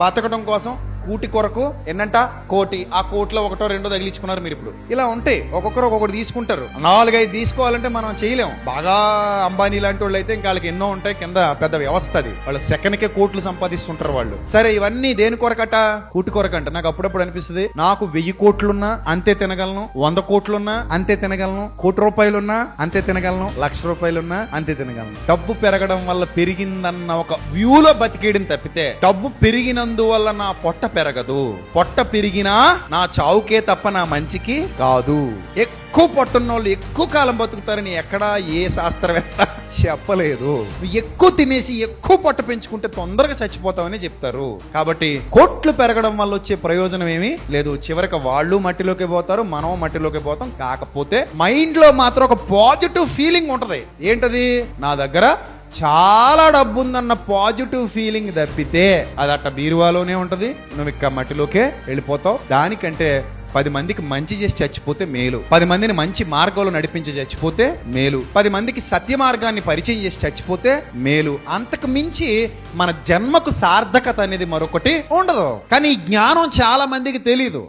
బతకడం కోసం కూటి కొరకు ఎన్నంట? కోటి. ఆ కోటిలో ఒకటో రెండో తగిలించుకున్నారు మీరు ఇప్పుడు. ఇలా ఉంటే ఒక్కొక్కరు ఒక్కొక్కటి తీసుకుంటారు. నాలుగైదు తీసుకోవాలంటే మనం చేయలేం. బాగా అంబానీ లాంటి వాళ్ళు అయితే ఇంకా వాళ్ళకి ఎన్నో ఉంటాయి. కింద పెద్ద వ్యవస్థ అది. వాళ్ళు సెకండ్కే కోట్లు సంపాదిస్తుంటారు వాళ్ళు. సరే ఇవన్నీ దేని కొరకట? కూటి కొరకంట. నాకు అప్పుడప్పుడు అనిపిస్తుంది నాకు వెయ్యి కోట్లున్నా అంతే తినగలను వంద కోట్లున్నా అంతే తినగలను కోటి రూపాయలున్నా అంతే తినగలను లక్ష రూపాయలున్నా అంతే తినగలను. డబ్బు పెరగడం వల్ల పెరిగిందన్న ఒక వ్యూలో బతికేయడం తప్పితే డబ్బు పెరిగినందువల్ల నా పొట్ట పెరగదు. పొట్ట పెరిగినా నా చావుకే తప్ప నా మంచికి కాదు. ఎక్కువ పొట్టున్న వాళ్ళు ఎక్కువ కాలం బతుకుతారని ఎక్కడా ఏ శాస్త్రవేత్త చెప్పలేదు. ఎక్కువ తినేసి ఎక్కువ పొట్ట పెంచుకుంటే తొందరగా చచ్చిపోతామని చెప్తారు. కాబట్టి కోట్లు పెరగడం వల్ల వచ్చే ప్రయోజనం ఏమీ లేదు. చివరికి వాళ్ళు మట్టిలోకి పోతారు మనం మట్టిలోకి పోతాం. కాకపోతే మైండ్లో మాత్రం ఒక పాజిటివ్ ఫీలింగ్ ఉంటది. ఏంటది? నా దగ్గర చాలా డబ్బు ఉందన్న పాజిటివ్ ఫీలింగ్ తప్పితే అది అట్ట బీరువాలోనే ఉంటది. నువ్వు ఇక్క మట్టిలోకే వెళ్ళిపోతావు. దానికంటే పది మందికి మంచి చేసి చచ్చిపోతే మేలు. పది మందిని మంచి మార్గంలో నడిపించి చచ్చిపోతే మేలు. పది మందికి సత్య మార్గాన్ని పరిచయం చేసి చచ్చిపోతే మేలు. అంతకు మించి మన జన్మకు సార్థకత అనేది మరొకటి ఉండదు. కానీ ఈ జ్ఞానం చాలా మందికి తెలీదు.